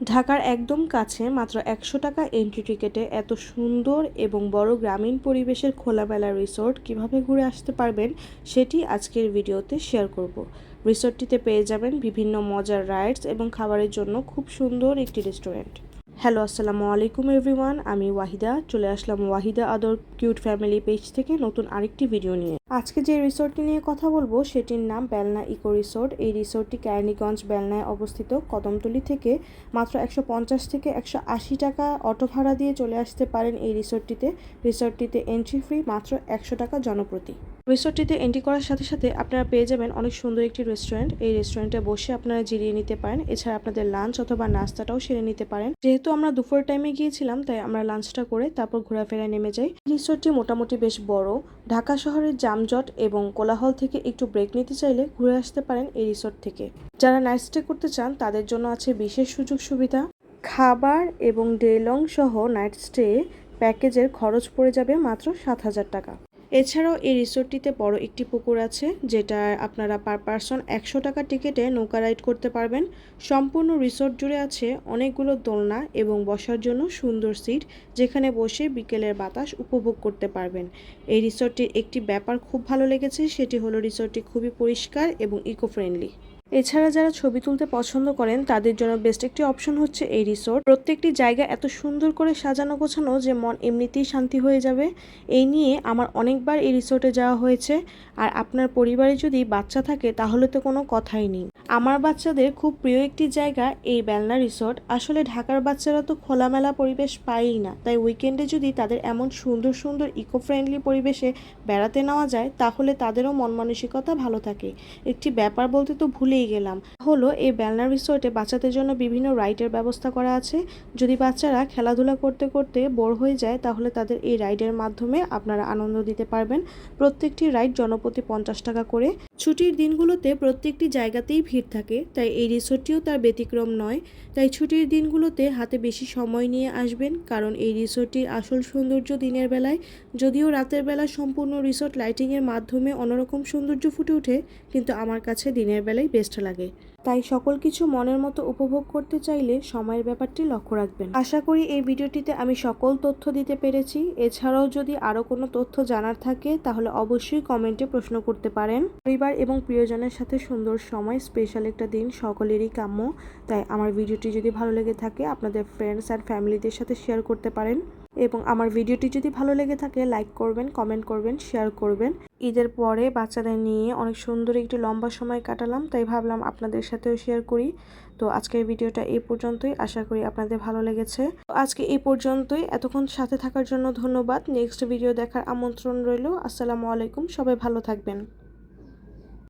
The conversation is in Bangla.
ঢাকার একদম কাছে মাত্র একশো টাকা এন্ট্রি টিকেটে এত সুন্দর এবং বড় গ্রামীণ পরিবেশের খোলামেলা রিসোর্ট কীভাবে ঘুরে আসতে পারবেন সেটি আজকের ভিডিওতে শেয়ার করব। রিসোর্টটিতে পেয়ে যাবেন বিভিন্ন মজার রাইডস এবং খাবারের জন্য খুব সুন্দর একটি রেস্টুরেন্ট হ্যালো আসসালামু আলাইকুম এভরিওয়ান আমি ওয়াহিদা। চলে আসলাম ওয়াহিদা আদর কিউট ফ্যামিলি পেজ থেকে নতুন আরেকটি ভিডিও নিয়ে। আজকে যে রিসোর্টটি নিয়ে কথা বলব, সেটির নাম বেলনা ইকো রিসোর্ট। এই রিসোর্টটি কেরানীগঞ্জ বেলনায় অবস্থিত। কদমতলি থেকে মাত্র একশো পঞ্চাশ থেকে একশো আশি টাকা অটো ভাড়া দিয়ে চলে আসতে পারেন এই রিসোর্টটিতে। রিসোর্টটিতে এন্ট্রি ফ্রি মাত্র একশো টাকা জনপ্রতি। রিসোর্টটিতে এন্ট্রি করার সাথে সাথে আপনারা পেয়ে যাবেন অনেক সুন্দর একটি রেস্টুরেন্ট এই রেস্টুরেন্টে বসে আপনারা জিরিয়ে নিতে পারেন। এছাড়া আপনাদের লাঞ্চ অথবা নাস্তাটাও সেরে নিতে পারেন। যেহেতু আমরা দুপুর টাইমে গিয়েছিলাম, তাই আমরা লাঞ্চটা করে তারপর ঘোরাফেরায় নেমে যাই। রিসোর্টটি মোটামুটি বেশ বড়। ঢাকা শহরের জামজট এবং কোলাহল থেকে একটু ব্রেক নিতে চাইলে ঘুরে আসতে পারেন এই রিসোর্ট থেকে। যারা নাইট স্টে করতে চান, তাদের জন্য আছে বিশেষ সুযোগ সুবিধা। খাবার এবং ডেলং সহ নাইট স্টে প্যাকেজের খরচ পড়ে যাবে মাত্র সাত হাজার টাকা। এছাড়াও এই রিসোর্টটিতে বড় একটি পুকুর আছে, যেটা আপনারা পার পারসন একশো টাকা টিকিটে নৌকা রাইড করতে পারবেন। সম্পূর্ণ রিসোর্ট জুড়ে আছে অনেকগুলো দোলনা এবং বসার জন্য সুন্দর সিট, যেখানে বসে বিকেলের বাতাস উপভোগ করতে পারবেন। এই রিসোর্টটির একটি ব্যাপার খুব ভালো লেগেছে, সেটি হলো রিসোর্টটি খুবই পরিষ্কার এবং ইকো ফ্রেন্ডলি এছাড়া যারা ছবি তুলতে পছন্দ করেন, তাদের জন্য বেস্ট একটি অপশন হচ্ছে এই রিসোর্ট প্রত্যেকটি জায়গা এত সুন্দর করে সাজানো গোছানো যে মন এমনিতেই শান্তি হয়ে যাবে। এই নিয়ে আমার অনেকবার এই রিসোর্টে যাওয়া হয়েছে। আর আপনার পরিবারে যদি বাচ্চা থাকে, তাহলে তো কোনো কথাই নেই। আমার বাচ্চাদের খুব প্রিয় একটি জায়গা এই বেলনা রিসোর্ট আসলে ঢাকার বাচ্চারা তো খোলামেলা পরিবেশ পায়ই না। তাই উইকেন্ডে যদি তাদের এমন সুন্দর সুন্দর ইকো ফ্রেন্ডলি পরিবেশে বেড়াতে নেওয়া যায়, তাহলে তাদেরও মন মানসিকতা ভালো থাকে। একটি ব্যাপার বলতে তো ভুলেই গেলাম। হলো, এই বেলনা রিসোর্টে বাচ্চাদের জন্য বিভিন্ন রাইডের ব্যবস্থা করা আছে। যদি বাচ্চারা খেলাধুলা করতে করতে বোর হয়ে যায়, তাহলে তাদের এই রাইডের মাধ্যমে আপনারা আনন্দ দিতে পারবেন। প্রত্যেকটি রাইড জনপ্রতি পঞ্চাশ টাকা করে। ছুটির দিনগুলোতে প্রত্যেকটি জায়গাতেই ভিড় থাকে, তাই এই রিসোর্টটিও তার ব্যতিক্রম নয়। তাই ছুটির দিনগুলোতে হাতে বেশি সময় নিয়ে আসবেন, কারণ এই রিসোর্টটির আসল সৌন্দর্য দিনের বেলায়। যদিও রাতের বেলা সম্পূর্ণ রিসোর্ট লাইটিংয়ের মাধ্যমে অন্যরকম সৌন্দর্য ফুটে ওঠে, কিন্তু আমার কাছে দিনের বেলায় বেস্ট লাগে। তাই সকল কিছু মনের মতো উপভোগ করতে চাইলে সময়ের ব্যাপারটি লক্ষ্য রাখবেন। আশা করি এই ভিডিওটিতে আমি সকল তথ্য দিতে পেরেছি। এছাড়াও যদি আরও কোনো তথ্য জানার থাকে, তাহলে অবশ্যই কমেন্টে প্রশ্ন করতে পারেন। পরিবার এবং প্রিয়জনের সাথে সুন্দর সময় স্পেশাল একটা দিন সকলেরই কাম্য। তাই আমার ভিডিওটি যদি ভালো লেগে থাকে, আপনাদের ফ্রেন্ডস আর ফ্যামিলিদের সাথে শেয়ার করতে পারেন। এবং আমার ভিডিওটি যদি ভালো লেগে থাকে লাইক করবেন কমেন্ট করবেন শেয়ার করবেন। ঈদের পরে বাচ্চাদের নিয়ে অনেক সুন্দর একটি লম্বা সময় কাটালাম, তাই ভাবলাম আপনাদের সাথেও শেয়ার করি। তো আজকের ভিডিওটা এই পর্যন্তই, আশা করি আপনাদের ভালো লেগেছে। তো আজকে এই পর্যন্তই, এতক্ষণ সাথে থাকার জন্য ধন্যবাদ। নেক্সট ভিডিও দেখার আমন্ত্রণ রইল, আসসালামু আলাইকুম, সবাই ভালো থাকবেন।